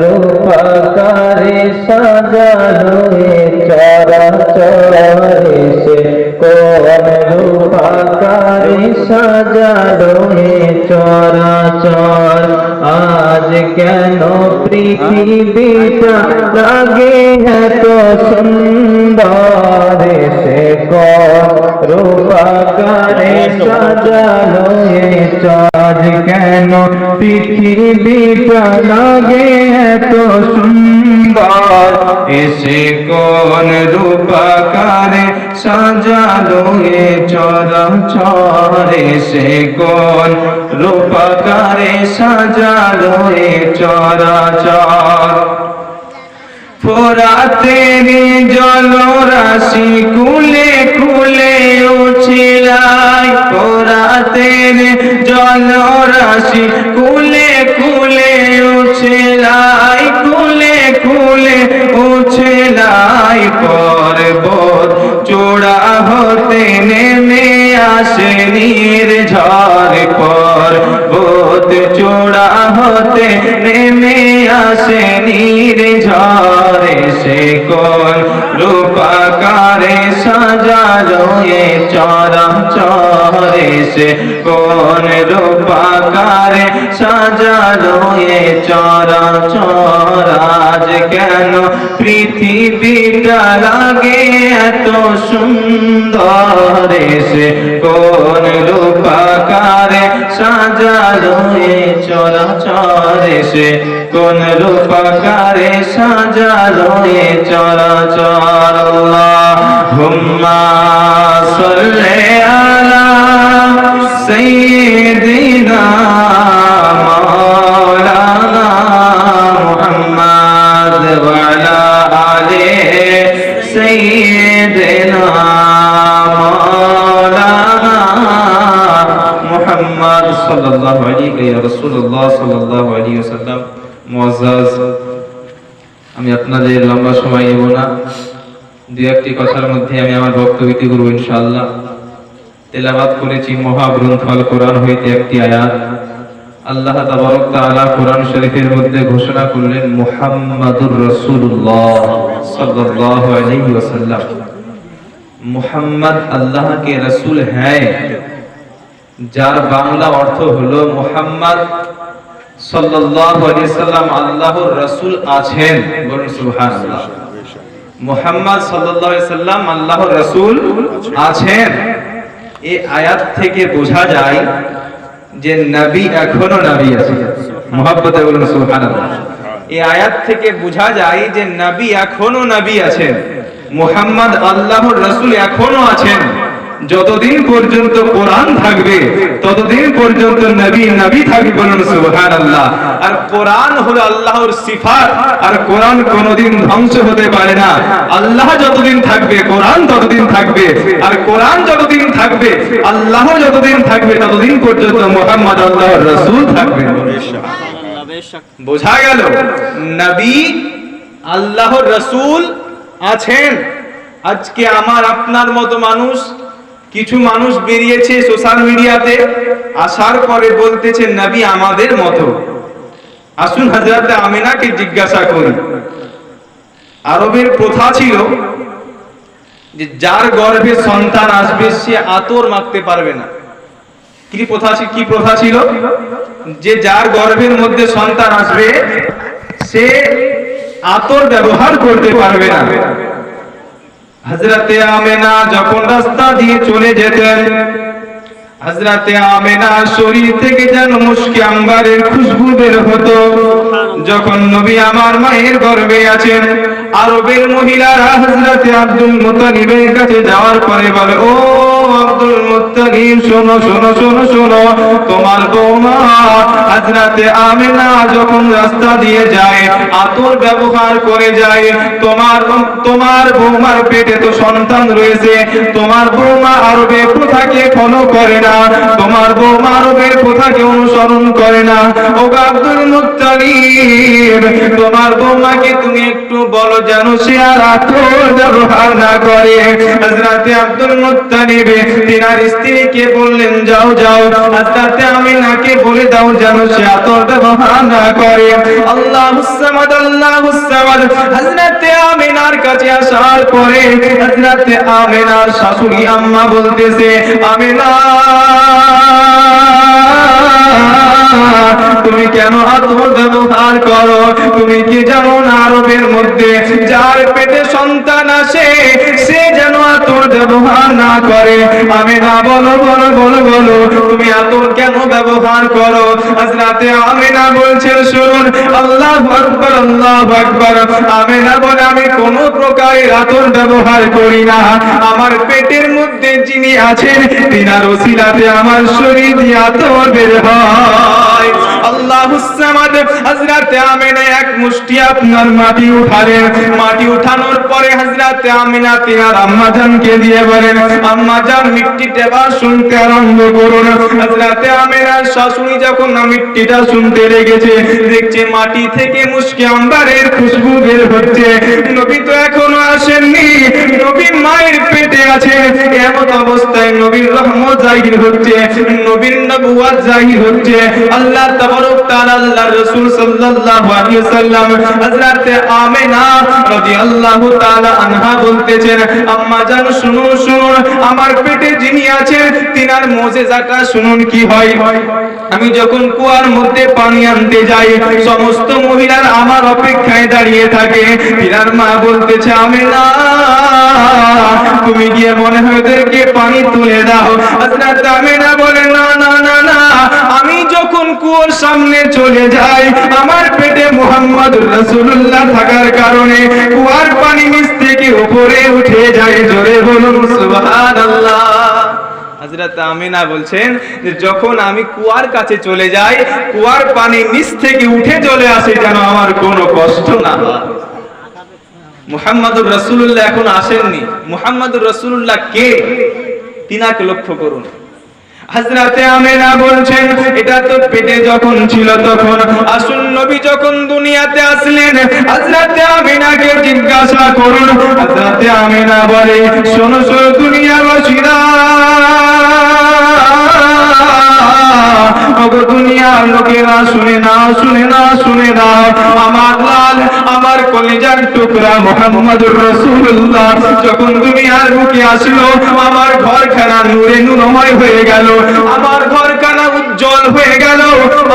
রূপকারে সাজানো চরা চরে সে কোন রূপকারে সাজানো চরা চরাচর। আজ কেন পৃথিবীটা লাগে এত সুন্দর সে কোন রূপকারে সাজানো এ চাঁদ কেন পৃথিবীটা লাগে এত সুন্দর এসে কোন রূপকারে সাজালো এ চরাচর এসে কোন রূপকারে সাজালো এ চরাচর ফোরাতের জলরাশি কুলে কুলে উছিলাই ফোরাতের জলরাশি কুলে কুলে উছিলাই কুলে কুলে উছিলাই পর্বত চূড়া হতে নেমে আসে নির্ঝর পর্বত চূড়া হতে নেমে আসে নির্ঝরে সে কোন রূপাকারে সাজালো এ চরা চরে সে কোন রূপাকারে সাজালো এ চরা। চরাজ কেন পৃথিবীটা লাগে এত সুন্দর সে কোন সাজালো এ চরা চরে সে কোন রূপকারে সাজালো এ চর হুম্মা সল্লে আলা সাল্লাল্লাহু আলাইহি ইয়া রাসূলুল্লাহ সাল্লাল্লাহু আলাইহি ওয়াসাল্লাম মুআজ্জাজ আমি আপনাদের লম্বা সময় দেব না। দু একটি কথার মধ্যে আমি আমার বক্তব্যটি করব ইনশাআল্লাহ। তেলাবাত করেছি মহাগ্রন্থ আল কোরআন হইতে একটি আয়াত। আল্লাহ তাবারক তাআলা কোরআন শরীফের মধ্যে ঘোষণা করলেন, মুহাম্মাদুর রাসূলুল্লাহ সাল্লাল্লাহু আলাইহি ওয়াসাল্লাম। মুহাম্মদ আল্লাহ কে রাসূল হ্যায় যার বাংলা অর্থ হলো মুহাম্মদ সাল্লাল্লাহু আলাইহি সাল্লাম, আল্লাহর রাসূল আছেন বলুন সুবহানাল্লাহ। মুহাম্মদ সাল্লাল্লাহু আলাইহি সাল্লাম, আল্লাহর রাসূল আছেন। এই আয়াত থেকে বোঝা যায় যে নবী এখনও নবী আছে। মুহাব্বতে বলুন সুবহানাল্লাহ। এই আয়াত থেকে বোঝা যায় যে নবী এখনও নবী আছেন। মুহাম্মদ আল্লাহর রাসূল এখনও আছেন। যতদিন পর্যন্ত কোরআন থাকবে ততদিন পর্যন্ত নবী নবী থাকবে বলুন সুবহানাল্লাহ। আর কোরআন হলো আল্লাহর সিফাত আর কোরআন কোনোদিন ধ্বংস হতে পারে না। আল্লাহ যতদিন থাকবে কোরআন ততদিন থাকবে আর কোরআন যতদিন থাকবে আল্লাহ যতদিন থাকবে ততদিন পর্যন্ত মুহাম্মদ আল্লাহর রাসূল থাকবেন বোঝা গেল? নবী আল্লাহর রসুল আছেন। আজকে আমার আপনার মতো মানুষ কিছু মানুষ বেরিয়েছে সোশ্যাল মিডিয়াতে, আসার পরে বলতেছে, নবী আমাদের মতো। আসুন হাজরাতে আমিনাকে জিজ্ঞাসা করি। আরবের প্রথা ছিল যে যার গর্ভে সন্তান আসবে, সে আতর মাখতে পারবে না। কি প্রথা কি প্রথা ছিল? যে যার গর্ভের মধ্যে সন্তান আসবে, সে আতর ব্যবহার করতে পারবে না। হজরতে আমেনা যখন রাস্তা দিয়ে চলে যেতেন হজরতে আমেনা শরীর থেকে যেন মুশকি আম্বারের খুশবু বের হতো। যখন নবী আমার মায়ের গর্ভে আছেন, আরবের মহিলারা হজরতে আব্দুল মুতালিবের কাছে যাওয়ার পরে বলে, ও আব্দুল মুত্তালিব শোনো শোনো শোনো শোনো। তোমার বৌমা হজরতে আমেনা যখন রাস্তা দিয়ে যায়, আতর ব্যবহার করে যায়, তোমার তোমার বৌমার পেটে তো সন্তান রয়েছে, তোমার বৌমা প্রথাকে করে না, তোমার বৌমা প্রথাকে অনুসরণ করে না। ও আব্দুল তোমার বৌমাকে তুমি একটু বলো যেন সে আর আতর ব্যবহার না করে। হযরতে আব্দুল মুত্তালিব তিনার স্ত্রীকে বললেন, যাও যাও। হযরতে আমিনাকে বলে দাও যেন সে ব্যবহার না করে। সামাদ হযরতে আমিনার কাছে আসার পরে আমিনার শাশুড়ি আম্মা বলতেছে, আমিনা, তুমি কেন আতর ব্যবহার করো? তুমি কি জানো না আরবের মধ্যে যার পেটে সন্তান আসে আতর ব্যবহার না করে। আমি না বলো বলো বলো বলো, তুমি আতর কেন ব্যবহার করো? হযরতে আমিনা বলছেন শুনুন, আল্লাহ আকবার আল্লাহ আকবার। আমিনা বলে, আমি কোন প্রকারের আতর ব্যবহার করি না। আমার পেটের মধ্যে যিনি আছেন, তিনার ওসিলাতে আমার শরীর দিয়ে আতর বের হয়। এক মাটি উঠানোর পরে দিয়ে শুনতে শাশুড়ি যখন মিট্টিটা শুনতে লেগেছে, দেখছে মাটি থেকে মুশকি আম্বারের খুশবু বের হচ্ছে। নবী তো এখনও আসেননি, নবী মায়ের পেটে আছে। এমন অবস্থায় নবীর রহমত জাহির হচ্ছে নবুয়াত জাহির হচ্ছে। আল্লাহ তাবারক আমার পেটে যিনি আছেন, তিনার শুনুন কি হয়? আমি যখন কুয়ার মধ্যে পানি আনতে যাই, সমস্ত মহিলার আমার অপেক্ষায় দাঁড়িয়ে থাকে। তিনার মা বলতেছে, আমিনা, তুমি গিয়ে মনে হয় ওদেরকে পানি তুলে দাও। বলে না না না, আমি যখন কুয়োর সামনে চলে যাই আমার পেটে মুহাম্মদ রাসূলুল্লাহ থাকার কারণে কুয়ার পানি নিচ থেকে উপরে উঠে যায়। জোরে বলুন, সুবহানাল্লাহ। হযরত আমিনা বলছেন যে, যখন আমি কুয়ার কাছে চলে যাই, কুয়ার পানি নিচ থেকে উঠে চলে আসে যেন আমার কোনো কষ্ট না হয়। মুহাম্মাদুর রাসূলুল্লাহ এখন আসেননি। মুহাম্মাদুর রাসূলুল্লাহ কে? তিনাকে লক্ষ্য করুন। হাজরাতে আমেনা বলছেন, এটা তো পেটে যখন ছিল তখন। আসুন নবী যখন দুনিয়াতে আসলেন হাজরাতে আমিনাকে জিজ্ঞাসা করুন। হাজরাতে আমিনা বলে, শোনো শোনো দুনিয়াবাসীরা দুনিয়ার লোকেরা শুনে না শুনে না শুনে না আমার লাল আমার কলিজার টুকরা মোহাম্মদুর রাসূলুল্লাহ। যখন দুনিয়ার বুকে আসলো, আমার ঘরখানা নূরে নূরময় হয়ে গেল। আমার ঘরখানা উজ্জ্বল হয়ে গেল।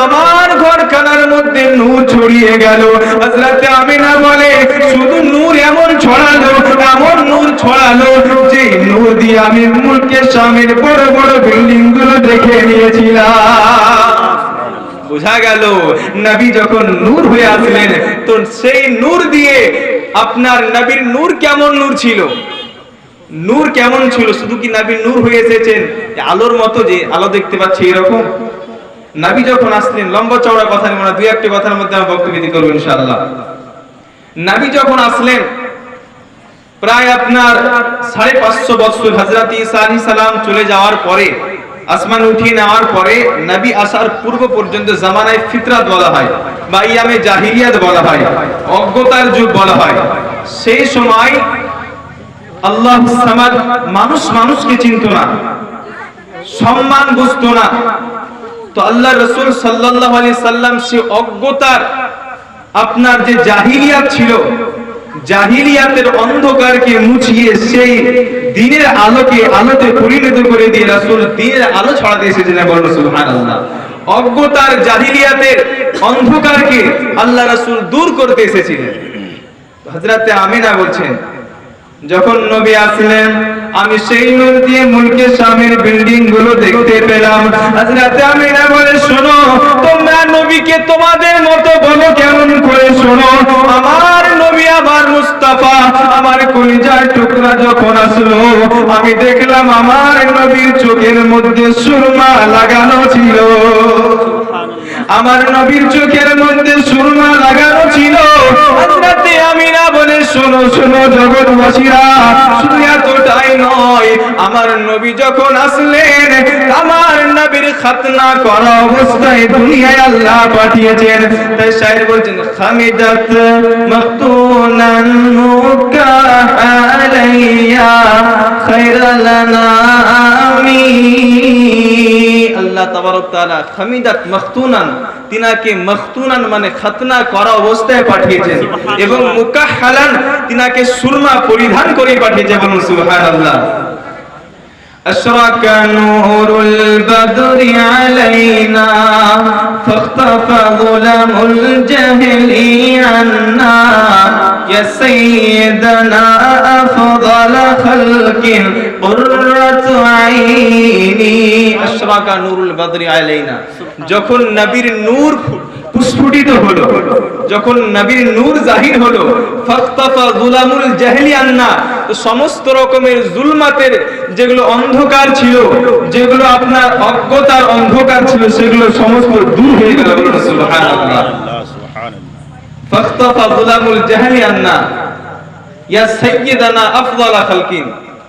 আমার ঘরখানার মধ্যে নূর ছড়িয়ে গেল। হযরতে আমিনা বলে, শুধু নূর এমন ছড়ালো, এমন নূর ছড়ালো যে নূর দিয়ে আমি মুলকে স্বামীর বড় বড় বিল্ডিংগুলো দেখে নিয়েছিলাম। বোঝা গেল, নবী যখন নূর হয়ে আসলেন, তো সেই নূর দিয়ে আপনার নবীর নূর কেমন নূর ছিল? নূর কেমন ছিল? শুধু কি নবীর নূর হয়ে এসেছেন? আলোর মতো যে আলো দেখতে পাচ্ছি এরকম। নবী যখন আসলেন, লম্বা চওড়া কথা নেই দুই একটি কথার মধ্যে আমি বক্তব্য করব ইনশাআল্লাহ। নবী যখন আসলেন, প্রায় আপনার সাড়ে পাঁচশো বৎসর হজরত সালাম চলে যাওয়ার পরে আসমান উঠিয়ে নেওয়ার পরে নবী আসার পূর্ব পর্যন্ত জামানায় ফিতরাত বলা হয়, বা ইয়ামে জাহিলিয়াত বলা হয়, অজ্ঞতার যুগ বলা হয়। সেই সময় আল্লাহ সামাদ মানুষ মানুষকে চিনত না, সম্মান বুঝতো না। তো আল্লাহ রসুল সাল্লাহ আলি সাল্লাম সে অজ্ঞতার আপনার যে জাহিরিয়াত ছিল জাহিলিয়াতের অন্ধকারকে মুছিয়ে সেই দিনের আলোকে আলোতে পরিণত করে দিয়ে রাসুল দিনের আলো ছড়াতে এসেছেন বলুন, সুবহানাল্লাহ। অজ্ঞতার জাহিলিয়াতের অন্ধকারকে আল্লাহ রাসুল দূর করতে এসেছিলেন। হজরাতে আমিনা বলছেন যখন নবী আসলেন, আমি সেই নূর দিয়ে মুলকে স্বামীর বিল্ডিংগুলো দেখতে পেলাম। হযরতে আমিনা বলে, শোনো, তোমরা নবীকে তোমাদের মতো বলো কেমন করে? শোনো, আমার নবী আমার মুস্তাফা, আমার কলিজার টুকরা যখন আসলো, আমি দেখলাম আমার নবীর চোখের মধ্যে সুরমা লাগানো ছিল। আমার নবীর চোখের মধ্যে সুরমা লাগানো ছিল। হযরতে আমিনা বলে, শোনো শোনো জগৎবাসীরা, শুধু এতটাই নয়, আমার নবী যখন আসলেন, আমার নবীর খাতনা করা অবস্থায় দুনিয়ায় আল্লাহ পাঠিয়েছেন। তাই শায়ের বলছেন খামিদাত মাকতুনান মুকাহালাইয়া খায়রাল নামি আল্লাহ তাবারক তাআলা খামিদাত মাখতুনান তিনাকে মাখতুনান মানে খাতনা করা অবস্থায় পাঠিয়েছেন এবং মুকাহহালান তিনাকে সুরমা পরিধান করে পাঠিয়েছে বলুন সুবহানাল্লাহ أشرق نور البدر علينا فاختفى ظلم الجهل عنا يا سيدنا أفضل خلق যখন নবীর নূর প্রস্ফুটিত হলো, যখন নবীর নূর জাহির হলো গুলামুল জাহেলি আন্না সমস্ত রকমের জুলমাতের যেগুলো অন্ধকার ছিল, যেগুলো আপনার অজ্ঞতার অন্ধকার ছিল, সেগুলো সমস্ত দূর হয়ে গেল সুবহানাল্লাহ। গুলামুল জাহেলি আন্না, ইয়া সাইয়্যিদানা আফদালা খালকিন।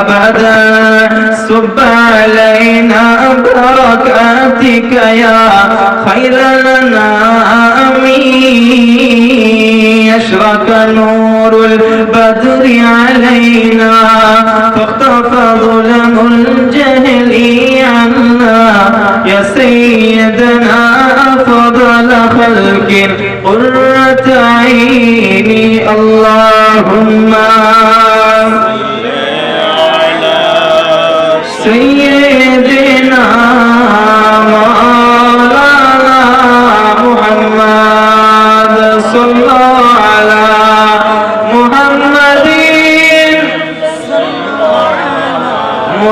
أبدا سب علينا بركاتك يا خير الأنام أشرق نور البدر علينا فاختفى ظلم الجهل عنا. يا سيدنا أفضل خلق قرة عيني. اللهم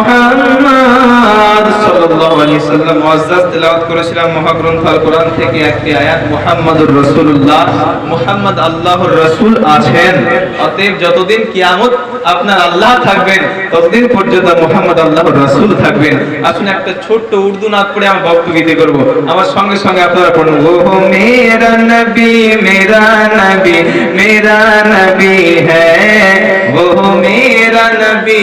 মুহাম্মদ সাল্লাল্লাহু আলাইহি সাল্লাম মুআজ্জাজ তেলাওয়াত করেছিলাম মহাগ্রন্থ কোরআন থেকে একটি আয়াত, মুহাম্মাদুর রাসূলুল্লাহ মুহাম্মদ আল্লাহর রাসূল আছেন অতএব যতদিন কিয়ামত আপনার আল্লাহ থাকবেন, ততদিন পর্যন্ত মুহাম্মদ আল্লাহর রাসূল থাকবেন। আসুন একটা ছোট্ট উর্দু নাত পড়ে আমি বক্তব্য করব। আমার সঙ্গে সঙ্গে আপনারা পড়ুন, ওহ, মেরা নবী মেরা নবী মেরা নবী হ্যায় ওহ, মেরা নবী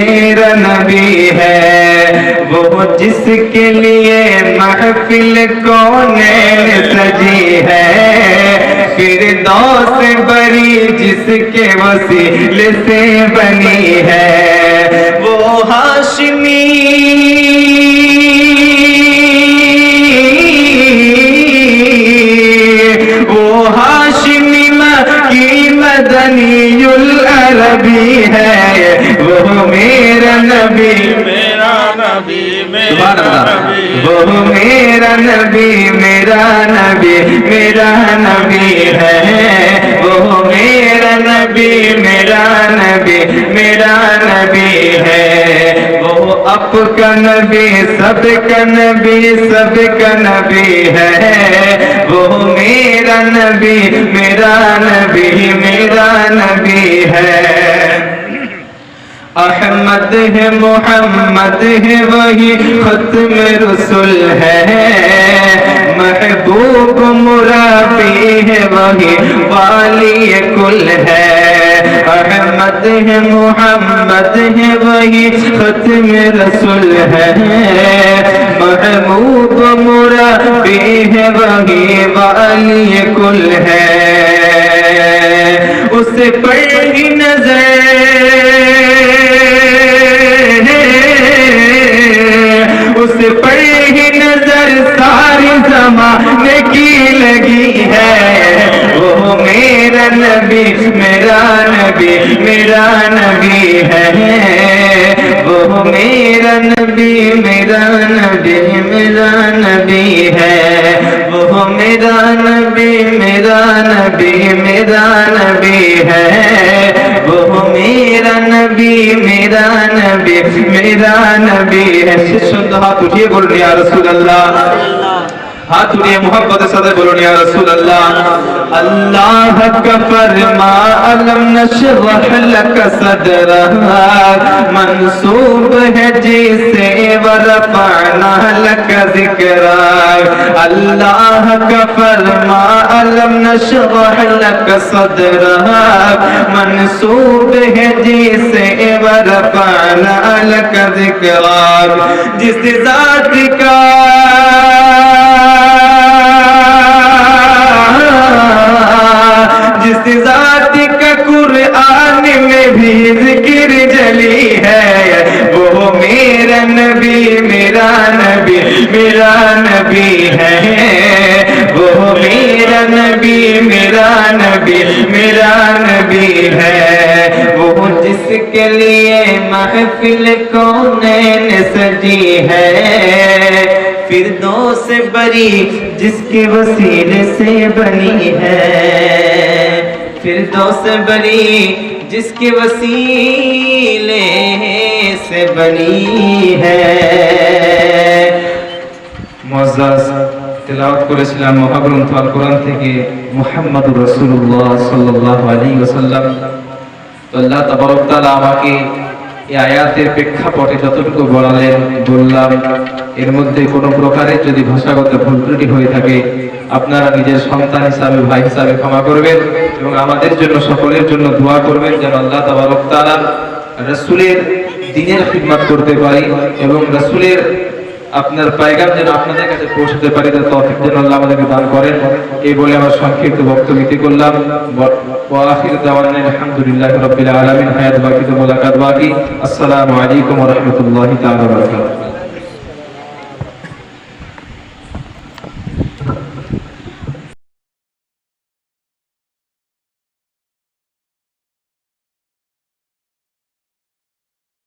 جس کے لیے محفل کونے سجی ہے پھر دوست بری جس کے وسیل سے بنی ہے وہ ہاشمی وہ ہاشمی کی مدنی العربی ہے وہ میرا نبی وہ میرا نبی۔ میرا نبی میرا نبی ہے۔ وہ میرا نبی میرا نبی میرا نبی ہے۔ وہ اپ کا نبی سب کا نبی سب کا نبی ہے۔ وہ میرا نبی میرا نبی میرا نبی ہے۔ احمد ہے، محمد ہے، وہی ختم رسول ہے۔ محبوب مرابی ہے، وہی والی کل ہے۔ احمد ہے، محمد ہے، وہی ختم رسول ہے۔ محبوب مرابی ہے، وہی والی کل ہے۔ اسے پڑی نظر نبی، میرا نبی میرا نبی ہے۔ وہ میرا نبی میرا نبی میرا نبی ہے۔ وہ میرا نبی میرا نبی میرا نبی ہے۔ وہ میرا نبی میرا نبی میرا نبی ہے۔ سن رہا تجھے بول رہا رسول اللہ۔ ہاتھ اٹھیے محبت صدر بولو یا رسول اللہ اللہ کا فرما، علم نشرح لک صدرہ منصوب ہے جیسے ورفعنا لک ذکرہ اللہ کا فرما، علم نشرح لک صدرہ منصوب ہے جیسے ورفعنا لک ذکرہ جس ذات کا میرا نبی ہے۔ وہ میرا نبی میرا نبی میرا نبی ہے۔ وہ جس کے لیے محفل کونے نے سجی ہے۔ پھر دو سے بری جس کے وسیلے سے بنی ہے۔ پھر دو سے بری جس کے وسیلے سے بنی ہے۔ মুআজ্জাজ তেলাওয়াত করেছিলাম মহাগ্রন্থ আল কোরআন থেকে মুহাম্মদুর রাসূলুল্লাহ সাল্লাল্লাহু আলাইহি ওয়াসাল্লাম। তো আল্লাহ তাবারক তাআলা আমাকে এই আয়াতের প্রেক্ষাপটে যতটুকু বলালেন, বললাম, এর মধ্যে কোনো প্রকারের যদি ভাষাগত ভুল ত্রুটি হয়ে থাকে, আপনারা নিজের সন্তান হিসাবে, ভাই হিসাবে ক্ষমা করবেন এবং আমাদের জন্য, সকলের জন্য দোয়া করবেন যেন আল্লাহ তাবারক তাআলা রাসূলের দিনের খিদমত করতে পারি এবং রাসূলের আপনার পায়গাম যেন আপনাদের কাছে পৌঁছতে পারি, তার তৌফিক যেন আল্লাহ আমাদেরকে দান করেন। এই বলে আমার সংক্ষিপ্ত বক্তব্য ইতি করলাম। ওয়া আখির দাওয়ানা আলহামদুলিল্লাহি রাব্বিল আলামিন। হায়াত বাকি তো মোলাকাত বাকি আসসালামু আলাইকুম ওয়া রাহমাতুল্লাহি তাআলা